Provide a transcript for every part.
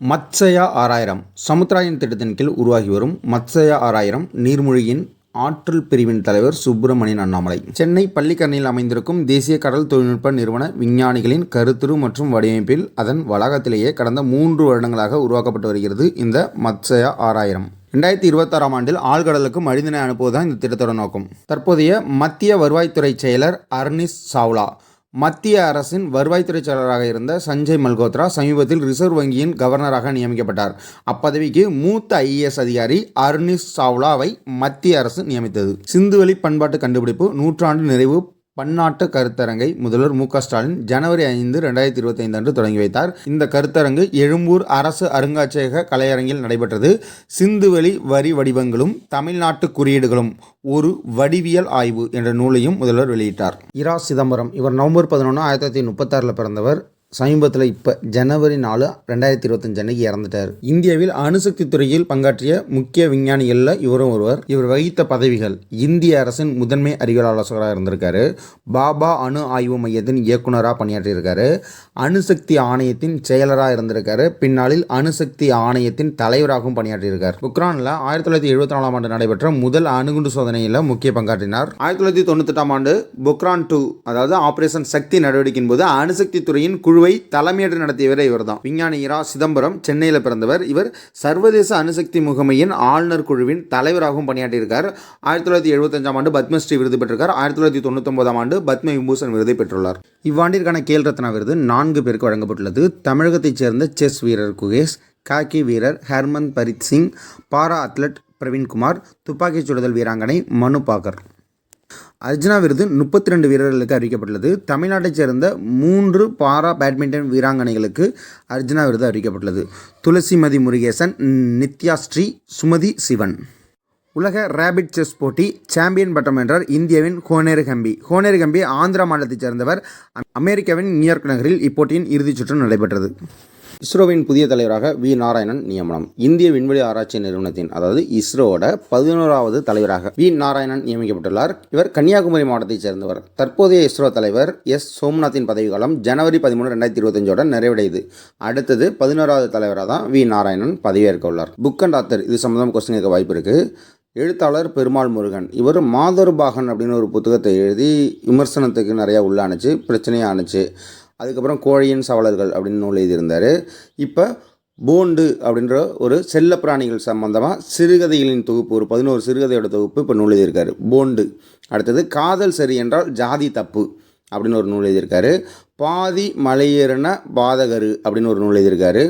மத்சயா ஆறாயிரம் சமுத்திராயன் திட்டத்தின் கீழ் உருவாகி வரும் மத்சயா ஆறாயிரம் நீர்மொழியின் ஆற்றல் பிரிவின் தலைவர் சுப்பிரமணியன் அண்ணாமலை. சென்னை பள்ளிக்கரணையில் அமைந்திருக்கும் தேசிய கடல் தொழில்நுட்ப நிறுவன விஞ்ஞானிகளின் கருத்துரு மற்றும் வடிவமைப்பில் அதன் வளாகத்திலேயே கடந்த மூன்று வருடங்களாக உருவாக்கப்பட்டு வருகிறது இந்த மத்சயா ஆறாயிரம். ரெண்டாயிரத்தி இருபத்தாறாம் ஆண்டில் ஆழ்கடலுக்கு மனிதனை அனுப்புவதுதான் இந்த திட்டத்தோட நோக்கம். தற்போதைய மத்திய வருவாய்த்துறை செயலர் அர்னிஸ் சாவ்லா மத்திய அரசின் வருவாய்த்துறை செயலராக இருந்த சஞ்சய் மல்கோத்ரா சமீபத்தில் ரிசர்வ் வங்கியின் கவர்னராக நியமிக்கப்பட்டார். அப்பதவிக்கு மூத்த ஐஏஎஸ் அதிகாரி அர்னிஸ் சாவ்லாவை மத்திய அரசு நியமித்தது. சிந்துவெளி பண்பாட்டு கண்டுபிடிப்பு நூற்றாண்டு நிறைவு பன்னாட்டு கருத்தரங்கை முதல்வர் மு ஸ்டாலின் ஜனவரி ஐந்து ரெண்டாயிரத்தி இருபத்தைந்து அன்று தொடங்கி வைத்தார். இந்த கருத்தரங்கு எழும்பூர் அரசு அருங்காட்சியக கலையரங்கில் நடைபெற்றது. சிந்துவெளி வரி வடிவங்களும் தமிழ்நாட்டு குறியீடுகளும் ஒரு வடிவியல் ஆய்வு என்ற நூலையும் முதல்வர் வெளியிட்டார். இரா சிதம்பரம் இவர் நவம்பர் பதினொன்று ஆயிரத்தி தொள்ளாயிரத்தி முப்பத்தாறில் பிறந்தவர். சமீபத்தில் இப்போ ஜனவரி நாலு ரெண்டாயிரத்தி இருபத்தஞ்சு அன்னைக்கு இறந்துட்டார். இந்தியாவில் அணுசக்தி துறையில் பங்காற்றிய முக்கிய விஞ்ஞானிகளில் இவரும் ஒருவர். இவர் வகித்த பதவிகள் இந்திய அரசின் முதன்மை அறிவியல் ஆலோசகராக இருந்திருக்காரு. பாபா அணு ஆய்வு மையத்தின் இயக்குனராக பணியாற்றியிருக்காரு. அணுசக்தி ஆணையத்தின் செயலராக இருந்திருக்காரு. பின்னாளில் அணுசக்தி ஆணையத்தின் தலைவராகவும் பணியாற்றியிருக்கார். உக்ரானில் ஆயிரத்தி தொள்ளாயிரத்தி எழுபத்தி நாலாம் ஆண்டு நடைபெற்ற முதல் அணுகுண்டு சோதனையில் முக்கிய பங்காற்றினார். ஆயிரத்தி தொள்ளாயிரத்தி தொண்ணூத்தெட்டாம் ஆண்டு பொக்ரான் டூ அதாவது ஆபரேஷன் சக்தி நடவடிக்கையின் போது அணுசக்தி துறையின் குழுவை தலைமையேற்று நடத்தியவர் இவர்தான். விஞ்ஞானி இரா. சிதம்பரம் சென்னையில் பிறந்தவர். இவர் சர்வதேச அணுசக்தி முகமையின் ஆளுநர் குழுவின் தலைவராகவும் பணியாற்றியிருக்கார். ஆயிரத்தி தொள்ளாயிரத்தி எழுபத்தஞ்சாம் ஆண்டு பத்மஸ்ரீ விருது பெற்றிருக்கார். ஆயிரத்தி தொள்ளாயிரத்தி தொண்ணூத்தொன்பதாம் ஆண்டு பத்ம விபூஷன் விருதை பெற்றுள்ளார். இவ்வாண்டிற்கான கேல் ரத்னா விருது நான்கு பேருக்கு வழங்கப்பட்டுள்ளது. தமிழகத்தைச் சேர்ந்த செஸ் வீரர் குகேஷ் காக்கி வீரர் Harmanpreet Singh para athlete Praveenkumar துப்பாக்கிச் சுடுதல் வீராங்கனை மனு பாகர். அர்ஜுனா விருது முப்பத்தி ரெண்டு வீரர்களுக்கு அறிவிக்கப்பட்டுள்ளது. தமிழ்நாட்டைச் சேர்ந்த மூன்று பாரா பேட்மிண்டன் வீராங்கனைகளுக்கு அர்ஜுனா விருது அறிவிக்கப்பட்டுள்ளது. துளசிமதி முருகேசன் நித்யா ஸ்ரீ சுமதி சிவன். உலக ரேபிட் செஸ் போட்டி சாம்பியன் பட்டம் வென்றார் இந்தியாவின் ஹோனேர் கம்பி. ஹோனேர் கம்பி ஆந்திரா மாநிலத்தைச் சேர்ந்தவர். அமெரிக்காவின் நியூயார்க் நகரில் இப்போட்டியின் இறுதிச் சுற்று நடைபெற்றது. இஸ்ரோவின் புதிய தலைவராக வி. நாராயணன் நியமனம். இந்திய விண்வெளி ஆராய்ச்சி நிறுவனத்தின் அதாவது இஸ்ரோவோட பதினோராவது தலைவராக வி. நாராயணன் நியமிக்கப்பட்டுள்ளார். இவர் கன்னியாகுமரி மாவட்டத்தைச் சேர்ந்தவர். தற்போதைய இஸ்ரோ தலைவர் எஸ். சோம்நாத்தின் பதவிக்காலம் ஜனவரி பதிமூணு ரெண்டாயிரத்தி இருபத்தஞ்சோட நிறைவடையுது. அடுத்தது பதினோராவது தலைவராக தான் வி. நாராயணன் பதவியேற்க உள்ளார். புக் அண்ட் ஆத்தர் இது சம்மந்தம் கொஸ்டின் கேட்க வாய்ப்பு இருக்குது எழுத்தாளர் பெருமாள் முருகன். இவர் மாதொருபாகன் அப்படின்னு ஒரு புத்தகத்தை எழுதி விமர்சனத்துக்கு நிறையா உள்ளானுச்சு பிரச்சனையாக ஆணுச்சு. அதுக்கப்புறம் கோழியின் சவலர்கள் அப்படின்னு நூல் எழுதியிருந்தார். இப்போ போண்டு அப்படின்ற ஒரு செல்லப்பிராணிகள் சம்பந்தமாக சிறுகதைகளின் தொகுப்பு ஒரு பதினோரு சிறுகதையோட தொகுப்பு இப்போ நூல் எழுதியிருக்காரு. போண்டு. அடுத்தது காதல் சரி என்றால் ஜாதி தப்பு அப்படின்னு ஒரு நூல் எழுதியிருக்காரு. பாதி மலையேறின பாதகரு அப்படின்னு ஒரு நூல் எழுதியிருக்காரு.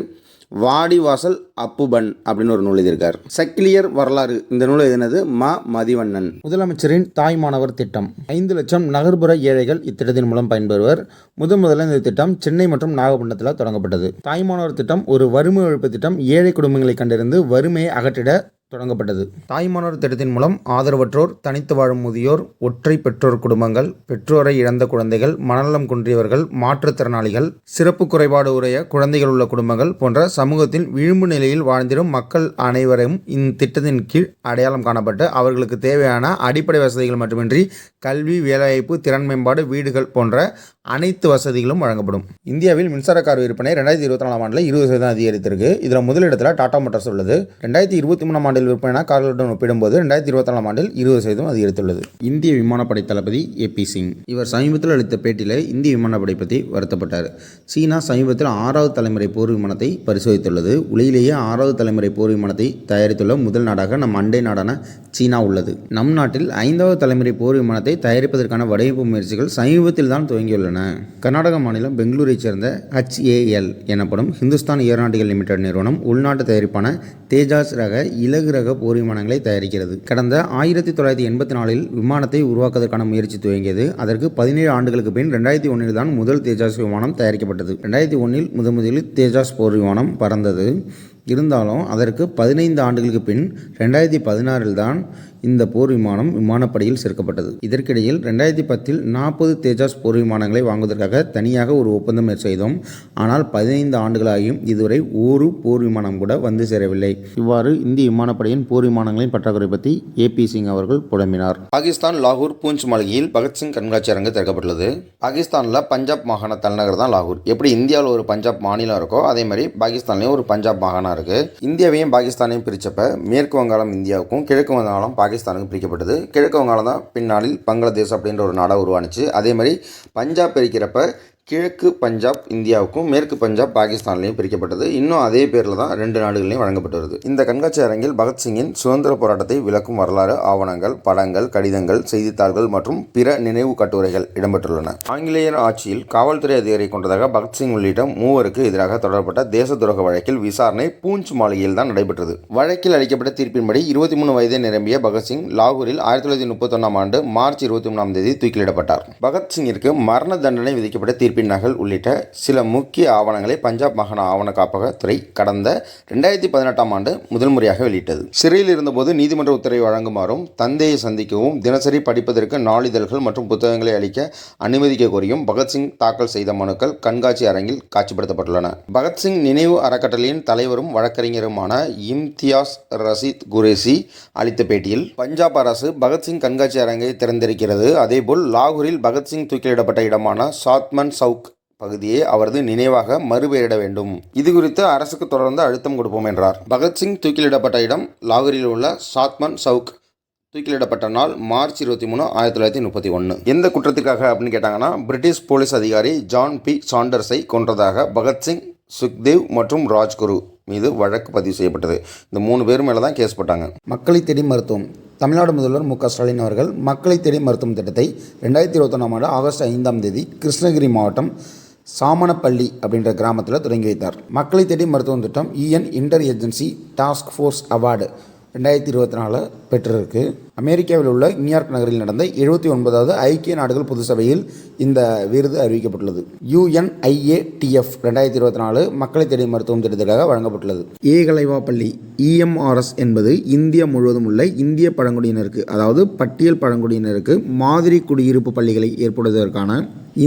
வாடிவாசல் அப்புபன் அப்படின்னு ஒரு நூல் எழுதியிருக்கார். சக்கிலியர் வரலாறு இந்த நூல் எழுதினது ம மதிவண்ணன். முதலமைச்சரின் தாய் மாணவர் திட்டம். ஐந்து லட்சம் நகர்ப்புற ஏழைகள் இத்திட்டத்தின் மூலம் பயன்பெறுவர். முதன் முதல்ல இந்த திட்டம் சென்னை மற்றும் நாகப்பட்டினத்தில் தொடங்கப்பட்டது. தாய் மாணவர் திட்டம் ஒரு வறுமை ஒழிப்பு திட்டம். ஏழை குடும்பங்களை கண்டறிந்து வறுமையை அகற்றிட தொடங்கப்பட்டது. தாய்மானோர் திட்டத்தின் மூலம் ஆதரவற்றோர் தனித்து வாழும் முதியோர் ஒற்றை பெற்றோர் குடும்பங்கள் பெற்றோரை இழந்த குழந்தைகள் மனநலம் குன்றியவர்கள் மாற்றுத்திறனாளிகள் சிறப்பு குறைபாடு உடைய குழந்தைகள் உள்ள குடும்பங்கள் போன்ற சமூகத்தில் விளிம்பு நிலையில் வாழ்ந்திடும் மக்கள் அனைவரையும் இத்திட்டத்தின் கீழ் அடையாளம் காணப்பட்டு அவர்களுக்கு தேவையான அடிப்படை வசதிகள் மட்டுமின்றி கல்வி வேலைவாய்ப்பு திறன் மேம்பாடு வீடுகள் போன்ற அனைத்து வசதிகளும் வழங்கப்படும். இந்தியாவில் மின்சார கார் விற்பனை ரெண்டாயிரத்தி இருபத்தி நாலாம் ஆண்டில் இருபது சதவீதம் அதிகரித்திருக்கு. இதில் முதலிடத்தில் டாடா மோட்டார்ஸ் உள்ளது. ரெண்டாயிரத்தி இருபத்தி மூணாம் ஆண்டில் விற்பனை கார்களுடன் ஒப்பிடும்போது ரெண்டாயிரத்தி இருபத்தி நாலாம் ஆண்டில் இருபது சதவீதம் அதிகரித்துள்ளது இந்திய விமானப்படை தளபதி ஏ பி சிங். இவர் சமீபத்தில் அளித்த பேட்டியில் இந்திய விமானப்படை பற்றி வருத்தப்பட்டார். சீனா சமீபத்தில் ஆறாவது தலைமுறை போர் விமானத்தை பரிசோதித்துள்ளது. உலகிலேயே ஆறாவது தலைமுறை போர் விமானத்தை தயாரித்துள்ள முதல் நாடாக நம் அண்டை நாடான சீனா உள்ளது. நம் நாட்டில் ஐந்தாவது தலைமுறை போர் விமானத்தை தயாரிப்பதற்கான வடிவமைப்பு முயற்சிகள் சமீபத்தில் தான் துவங்கியுள்ளன. கர்நாடக மாநிலம் பெங்களூரைச் சேர்ந்த ஹச்ஏஎல் எனப்படும் ஹிந்துஸ்தான் ஏரோநாட்டிக்கல் லிமிடெட் நிறுவனம் உள்நாட்டு தயாரிப்பான தேஜாஸ் ரக இலகு ரக போர் விமானங்களை தயாரிக்கிறது. கடந்த ஆயிரத்தி தொள்ளாயிரத்தி எண்பத்தி நாலில் விமானத்தை உருவாக்குவதற்கான முயற்சி துவங்கியது. அதற்கு பதினேழு ஆண்டுகளுக்கு பின் ரெண்டாயிரத்தி ஒன்றில் தான் முதல் தேஜாஸ் விமானம் தயாரிக்கப்பட்டது. ரெண்டாயிரத்தி ஒன்றில் முதன் முதலில் தேஜாஸ் போர் விமானம் பறந்தது. இருந்தாலும் அதற்கு பதினைந்து ஆண்டுகளுக்கு பின் ரெண்டாயிரத்தி பதினாறில் தான் இந்த போர் விமானம் விமானப்படையில் சேர்க்கப்பட்டது. இதற்கிடையில் ரெண்டாயிரத்தி பத்தில் நாற்பது தேஜாஸ் போர் விமானங்களை வாங்குவதற்காக தனியாக ஒரு ஒப்பந்தம் செய்தோம். ஆனால் பதினைந்து ஆண்டுகளாகியும் இதுவரை ஒரு போர் விமானம் கூட வந்து சேரவில்லை. இவ்வாறு இந்திய விமானப்படையின் போர் விமானங்களின் பற்றாக்குறை பற்றி ஏ பி சிங் அவர்கள் புலம்பினார். பாகிஸ்தான் லாகூர் பூஞ்ச் மாளிகையில் பகத்சிங் கண்காட்சி அரங்கு திறக்கப்பட்டுள்ளது. பாகிஸ்தானில் பஞ்சாப் மாகாண தலைநகர் தான் லாகூர். எப்படி இந்தியாவில் ஒரு பஞ்சாப் மாநிலம் இருக்கோ அதே மாதிரி பாகிஸ்தான்லேயும் ஒரு பஞ்சாப் மாகாணம் இருக்கு. இந்தியாவையும் பாகிஸ்தானையும் பிரிச்சப்ப மேற்கு வங்காளம் இந்தியாவுக்கும் கிழக்கு வங்காளம் பாகிஸ்தானுக்கு பிரிக்கப்பட்டது. கிழக்கு வங்காளம் தான் பின்னாளில் பங்களாதேஷ் அப்படின்ற ஒரு நாடாக உருவானுச்சு. அதே மாதிரி பஞ்சாப் பிரிக்கிறப்ப கிழக்கு பஞ்சாப் இந்தியாவுக்கும் மேற்கு பஞ்சாப் பாகிஸ்தான்லையும் பிரிக்கப்பட்டது. இன்னும் அதே பேரில் தான் ரெண்டு நாடுகளையும் வழங்கப்பட்டு வருது. இந்த கண்காட்சி அரங்கில் பகத்சிங்கின் சுதந்திர போராட்டத்தை விளக்கும் வரலாறு ஆவணங்கள் படங்கள் கடிதங்கள் செய்தித்தாள்கள் மற்றும் பிற நினைவு கட்டுரைகள் இடம்பெற்றுள்ளன. ஆங்கிலேயர் ஆட்சியில் காவல்துறை அதிகாரி கொண்டதாக பகத்சிங் உள்ளிட்ட மூவருக்கு எதிராக தொடரப்பட்ட தேச துரோக வழக்கில் விசாரணை பூஞ்ச் மாளிகையில் தான் நடைபெற்றது. வழக்கில் அளிக்கப்பட்ட தீர்ப்பின்படி இருபத்தி மூணு வயதை நிரம்பிய பகத்சிங் லாகூரில் ஆயிரத்தி தொள்ளாயிரத்தி முப்பத்தொன்னாம் ஆண்டு மார்ச் இருபத்தி மூணாம் தேதி தூக்கிலிடப்பட்டார். பகத்சிங்கிற்கு மரண தண்டனை விதிக்கப்பட்ட தீர்ப்பு பின்னகல் நகல் உள்ளிட்ட சில முக்கிய ஆவணங்களை பஞ்சாப் மாகாண ஆவண காப்பகத்துறை கடந்த ரெண்டாயிரத்தி பதினெட்டாம் ஆண்டு முதல் முறையாக வெளியிட்டது. சிறையில் இருந்தபோது நீதிமன்ற உத்தரவை வழங்குமாறும் தந்தையை சந்திக்கவும் தினசரி படிப்பதற்கு நாளிதழ்கள் மற்றும் புத்தகங்களை அளிக்க அனுமதிக்க கோரியும் பகத்சிங் தாக்கல் செய்த மனுக்கள் கண்காட்சி அரங்கில் காட்சிப்படுத்தப்பட்டுள்ளன. பகத்சிங் நினைவு அறக்கட்டளையின் தலைவரும் வழக்கறிஞருமான இம்தியாஸ் ரசீத் குரேசி அளித்த பேட்டியில் பஞ்சாப் அரசு பகத்சிங் கண்காட்சி அரங்கை திறந்திருக்கிறது. அதேபோல் லாகூரில் பகத்சிங் தூக்கிலிடப்பட்ட இடமான சாத்மன் சவுக் பகுதியை அவரது நினைவாக மறுபெயரிட வேண்டும். இது குறித்து அரசுக்கு தொடர்ந்து அழுத்தம் கொடுப்போம் என்றார். பகத்சிங் தூக்கிலிடப்பட்ட இடம் லாகூரில் உள்ள சாத்மன் சவுக் தூக்கிலிடப்பட்ட நாள் மார்ச் இருபத்தி மூணு ஆயிரத்தி தொள்ளாயிரத்தி முப்பத்தி ஒன்று எந்த குற்றத்திற்காக அப்படின்னு கேட்டாங்கன்னா பிரிட்டிஷ் போலீஸ் அதிகாரி ஜான் பி சாண்டர்ஸை கொன்றதாக பகத்சிங் சுக்தேவ் மற்றும் ராஜ்குரு மீது வழக்கு பதிவு செய்யப்பட்டது. இந்த மூணு பேர் மேலே தான் கேஸ் போட்டாங்க. மக்களை தேடி மருத்துவம். தமிழ்நாடு முதல்வர் மு க ஸ்டாலின் அவர்கள் மக்களை தேடி மருத்துவம் திட்டத்தை ரெண்டாயிரத்தி இருபத்தொன்னாம் ஆண்டு ஆகஸ்ட் ஐந்தாம் தேதி கிருஷ்ணகிரி மாவட்டம் சாமனப்பள்ளி அப்படின்ற கிராமத்தில் தொடங்கி வைத்தார். மக்களை தேடி மருத்துவம் திட்டம் UN inter agency task force award. ரெண்டாயிரத்தி இருபத்தி நாலு பெற்றிருக்கு. அமெரிக்காவில் உள்ள நியூயார்க் நகரில் நடந்த எழுபத்தி ஒன்பதாவது ஐக்கிய நாடுகள் பொது சபையில் இந்த விருது அறிவிக்கப்பட்டுள்ளது. யுஎன்ஐஏடிஎஃப் ரெண்டாயிரத்தி இருபத்தி நாலு மக்களை தேடி மருத்துவம் திட்டத்திற்காக வழங்கப்பட்டுள்ளது. ஏகலைவா பள்ளி இஎம்ஆர்எஸ் என்பது இந்தியா முழுவதும் உள்ள இந்திய பழங்குடியினருக்கு அதாவது பட்டியல் பழங்குடியினருக்கு மாதிரி குடியிருப்பு பள்ளிகளை ஏற்படுவதற்கான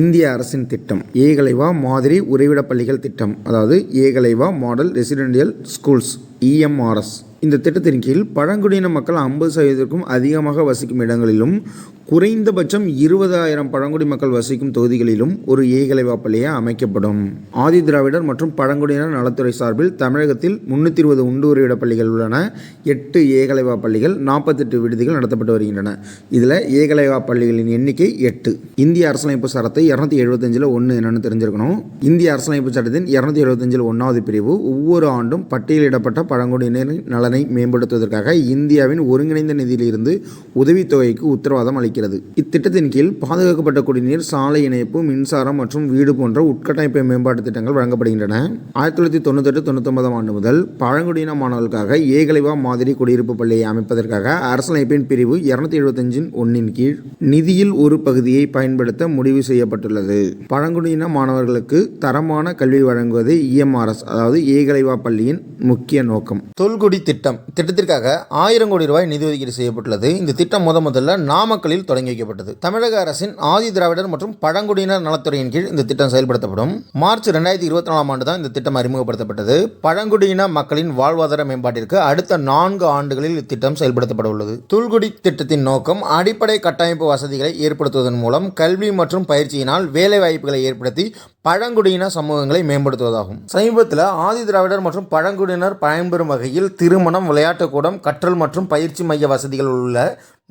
இந்திய அரசின் திட்டம். ஏகலைவா மாதிரி உறைவிட பள்ளிகள் திட்டம் அதாவது Eklavya model residential schools EMRS இந்த திட்டத்தின் கீழ் பழங்குடியின மக்கள் ஐம்பது சதவீதத்திற்கும் அதிகமாக வசிக்கும் இடங்களிலும் குறைந்தபட்சம் இருபதாயிரம் பழங்குடி மக்கள் வசிக்கும் தொகுதிகளிலும் ஒரு ஏகலைவா அமைக்கப்படும். ஆதி திராவிடர் மற்றும் பழங்குடியினர் நலத்துறை சார்பில் தமிழகத்தில் முன்னூற்றி இருபது உண்டு பள்ளிகள் உள்ளன. எட்டு ஏகலைவா பள்ளிகள் நாற்பத்தெட்டு விடுதிகள் நடத்தப்பட்டு வருகின்றன. இதில் ஏகலைவா பள்ளிகளின் எண்ணிக்கை எட்டு. இந்திய அரசியலமைப்பு சட்டத்தை இரநூத்தி எழுபத்தஞ்சில் ஒன்று என்னென்னு தெரிஞ்சிருக்கணும். இந்திய அரசியலமைப்பு சட்டத்தின் இரநூத்தி எழுபத்தஞ்சில் ஒன்றாவது பிரிவு ஒவ்வொரு ஆண்டும் பட்டியலிடப்பட்ட பழங்குடியினரின் நலனை மேம்படுத்துவதற்காக இந்தியாவின் ஒருங்கிணைந்த நிதியிலிருந்து உதவித்தொகைக்கு உத்தரவாதம் இருக்கிறது இத்திட்டத்தின் கீழ் பாதுகாக்கப்பட்ட குடிநீர் சாலை இணைப்பு மின்சாரம் மற்றும் வீடு போன்ற உட்கட்டமைப்பு மேம்பாட்டு திட்டங்கள் வழங்கப்படுகின்றன. ஆயிரத்தி தொள்ளாயிரத்தி தொண்ணூத்தெட்டு தொண்ணூத்தொன்பதாம் ஆண்டு முதல் பழங்குடியின மாணவர்களுக்காக ஏகலைவா மாதிரி குடியிருப்பு பள்ளியை அமைப்பதற்காக அரசமைப்பின் பிரிவு இருநூத்தி எழுபத்தஞ்சின் ஒன்னின் கீழ் நிதியில் ஒரு பகுதியை பயன்படுத்த முடிவு செய்யப்பட்டுள்ளது. பழங்குடியின மாணவர்களுக்கு தரமான கல்வி வழங்குவது இஎம்ஆர்எஸ் அதாவது ஏகலைவா பள்ளியின் முக்கிய நோக்கம். தொல்குடி திட்டம். திட்டத்திற்காக ஆயிரம் கோடி ரூபாய் நிதி ஒதுக்கீடு செய்யப்பட்டுள்ளது. இந்த திட்டம் முத முதல்ல நாமக்கலில் தொடங்கி வைக்கப்பட்டது. தமிழக அரசின் ஆதி திராவிடர் மற்றும் பழங்குடியினர் நலத்துறையின் கீழ் இந்த திட்டம் செயல்படுத்தப்படும். மார்ச் ரெண்டாயிரத்தி இருபத்தி நாலாம் ஆண்டு தான் இந்த திட்டம் அறிமுகப்படுத்தப்பட்டது. பழங்குடியின மக்களின் வாழ்வாதார மேம்பாட்டிற்கு அடுத்த நான்கு ஆண்டுகளில் இத்திட்டம் செயல்படுத்தப்பட உள்ளது. தொல்குடி திட்டத்தின் நோக்கம் அடிப்படை கட்டமைப்பு வசதிகளை ஏற்படுத்துவதன் மூலம் கல்வி மற்றும் பயிற்சியினால் வேலை வாய்ப்புகளை ஏற்படுத்தி பழங்குடியின சமூகங்களை மேம்படுத்துவதாகும். சமீபத்தில் ஆதி திராவிடர் மற்றும் பழங்குடியினர் பயன்பெறும் வகையில் திருமணம் விளையாட்டுக்கூடம் கற்றல் மற்றும் பயிற்சி மைய வசதிகள் உள்ள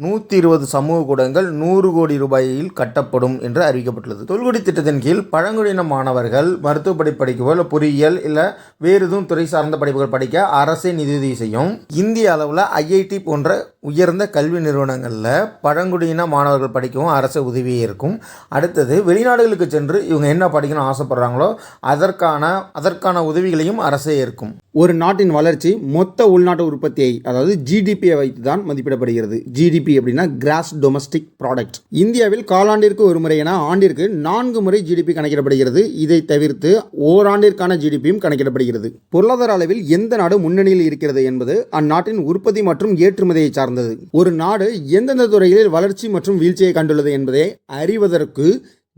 நூற்றி இருபது சமூக கூடங்கள் நூறு கோடி ரூபாயில் கட்டப்படும் என்று அறிவிக்கப்பட்டுள்ளது. தொல்குடி திட்டத்தின் கீழ் பழங்குடியின மாணவர்கள் மருத்துவ படிப்பு படிக்கவோ இல்லை பொறியியல் இல்லை வேறு எதுவும் துறை சார்ந்த படிப்புகள் படிக்க அரசே நிதியுதவி செய்யும். இந்திய அளவில் ஐஐடி போன்ற உயர்ந்த கல்வி நிறுவனங்களில் பழங்குடியின மாணவர்கள் படிக்கவும் அரசு உதவியே இருக்கும். அடுத்தது வெளிநாடுகளுக்கு சென்று இவங்க என்ன படிக்கணும்னு ஆசைப்படுறாங்களோ அதற்கான அதற்கான உதவிகளையும் அரசே இருக்கும் ஒரு நாட்டின் வளர்ச்சி மொத்த உள்நாட்டு உற்பத்தியை அதாவது ஜிடிபியை வைத்து தான் மதிப்பிடப்படுகிறது. ஜிடிபி அப்படின்னா கிராஸ் டொமஸ்டிக் ப்ராடக்ட் இந்தியாவில் காலாண்டிற்கு ஒரு முறை என ஆண்டிற்கு நான்கு முறை ஜிடிபி கணக்கிடப்படுகிறது. இதை தவிர்த்து ஓராண்டிற்கான ஜிடிபியும் கணக்கிடப்படுகிறது. பொருளாதார அளவில் எந்த நாடு முன்னணியில் இருக்கிறது என்பது அந்நாட்டின் உற்பத்தி மற்றும் ஏற்றுமதியை சார்ந்த சார்ந்தது. ஒரு நாடு எந்தெந்த துறைகளில் வளர்ச்சி மற்றும் வீழ்ச்சியை கண்டுள்ளது என்பதை அறிவதற்கு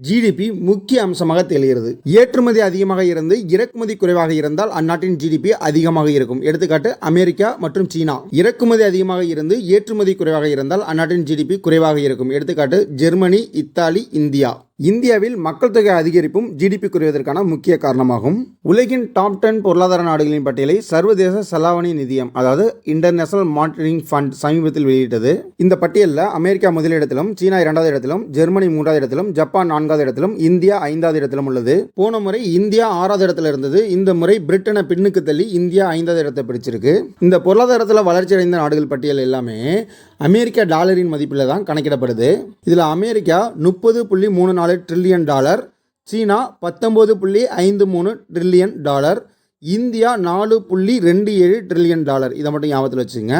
ஜிடிபி முக்கிய அம்சமாக தெரிகிறது. ஏற்றுமதி அதிகமாக இருந்து இறக்குமதி குறைவாக இருந்தால் அந்நாட்டின் ஜிடிபி அதிகமாக இருக்கும். எடுத்துக்காட்டு அமெரிக்கா மற்றும் சீனா. இறக்குமதி அதிகமாக இருந்து ஏற்றுமதி குறைவாக இருந்தால் அந்நாட்டின் ஜிடிபி குறைவாக இருக்கும். எடுத்துக்காட்டு ஜெர்மனி இத்தாலி இந்தியா. இந்தியாவில் மக்கள் தொகை அதிகரிப்பும் ஜிடிபி குறைவதற்கான முக்கிய காரணமாகும். உலகின் டாப் டென் பொருளாதார நாடுகளின் பட்டியலை சர்வதேச செலாவணி நிதியம் அதாவது இன்டர்நேஷனல் மானிட்டரிங் ஃபண்ட் சமீபத்தில் வெளியிட்டது. இந்த பட்டியலில் அமெரிக்கா முதலிடத்திலும் சீனா இரண்டாவது இடத்திலும் ஜெர்மனி மூன்றாவது இடத்திலும் ஜப்பான் நான்காவது இடத்திலும் இந்தியா ஐந்தாவது இடத்திலும் உள்ளது. போன முறை இந்தியா ஆறாவது இடத்துல இருந்தது. இந்த முறை பிரிட்டனை பின்னுக்கு தள்ளி இந்தியா ஐந்தாவது இடத்தை பிடிச்சிருக்கு. இந்த பொருளாதாரத்தில் வளர்ச்சி அடைந்த நாடுகள் பட்டியல் எல்லாமே அமெரிக்க டாலரின் மதிப்பில் தான் கணக்கிடப்படுது. இதில் அமெரிக்கா முப்பது புள்ளி மூணு நாலு ட்ரில்லியன் டாலர் சீனா பத்தொம்போது புள்ளி ஐந்து மூணு ட்ரில்லியன் டாலர் இந்தியா நாலு புள்ளி ரெண்டு ஏழு ட்ரில்லியன் டாலர் இதை மட்டும் ஞாபகத்தில் வச்சுங்க